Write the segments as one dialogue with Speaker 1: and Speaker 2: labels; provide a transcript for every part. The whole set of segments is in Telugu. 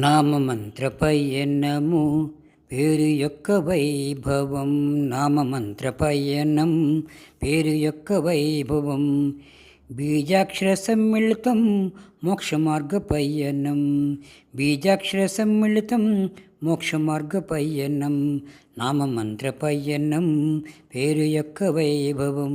Speaker 1: నామమంత్రపయనము పేరు యొక్క వైభవం నామమంత్రపయనం పేరు యొక్క వైభవం బీజాక్షర సమ్మిళితం మోక్షమార్గపయనం బీజాక్షర సమ్మిళితం మోక్షమార్గపయనం నామమంత్రపయనం పేరు యొక్క వైభవం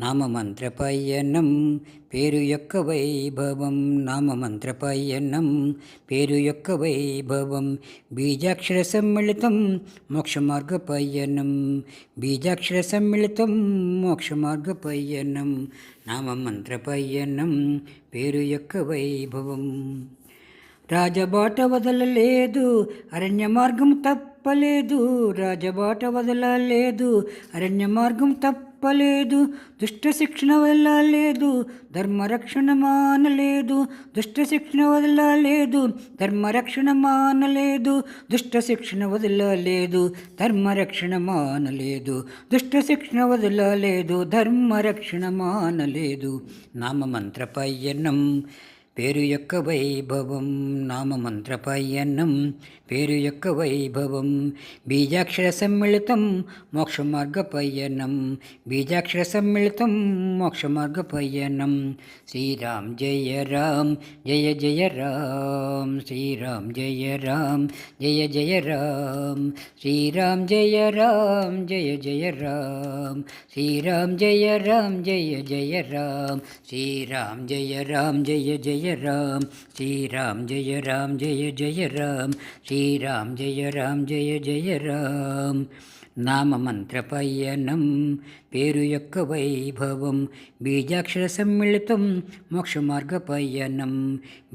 Speaker 1: నామమంత్రపయనం పేరు యొక్క వైభవం. నామమంత్రపయనం పేరు యొక్క వైభవం. బీజాక్షర సమ్మిళితం మోక్షమార్గపయనం బీజాక్షర సమ్మిళితం మోక్షమార్గపయనం నామమంత్రపయనం పేరు యొక్క వైభవం. రాజబాట వదలలేదు అరణ్య మార్గం తప్ప తప్పలేదు రాజబాట వదలలేదు అరణ్య మార్గం తప్పలేదు దుష్ట శిక్షణ వదలలేదు ధర్మరక్షణ మానలేదు దుష్ట శిక్షణ వదలలేదు ధర్మరక్షణ మానలేదు దుష్ట శిక్షణ వదలలేదు ధర్మరక్షణ మానలేదు దుష్ట శిక్షణ వదలలేదు ధర్మరక్షణ మానలేదు. నామమంత్రపయనం. పేరు యొక్క వైభవం నామమంత్రపయనం పేరు యొక్క వైభవం బీజాక్షర సమ్మిళితం మోక్షమార్గపయనం బీజాక్షర సమ్మిళితం మోక్షమార్గపయనం శ్రీరామ్ జయ రామ్ జయ జయ రామ్ శ్రీరామ్ జయ రామ్ జయ జయ రామ్ శ్రీరామ్ జయ రామ్ జయ జయ రామ్ శ్రీరామ్ జయ రామ్ జయ జయ రామ్ శ్రీరామ్ జయ రామ్ జయ జయ రామ్ శ్రీరామ్ జయ రామ్ జయ జయ రామ్ శ్రీరామ్ జయ రామ్ జయ జయ రామ్ నామమంత్రపయనం పేరు యొక్క వైభవం బీజాక్షర సమ్మిళితం మోక్షమార్గపయనం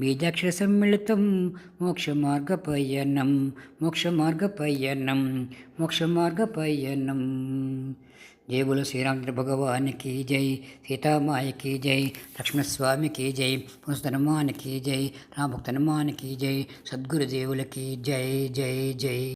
Speaker 1: బీజాక్షర సమ్మిళితం जय बोलो श्री राम भगवान की जय, सीता माई की जय, लक्ष्मण स्वामी की जय पुरुष हनुमान की जय, राम भक्त हनुमान की जय सदगुरुदेवल की जय जय जय।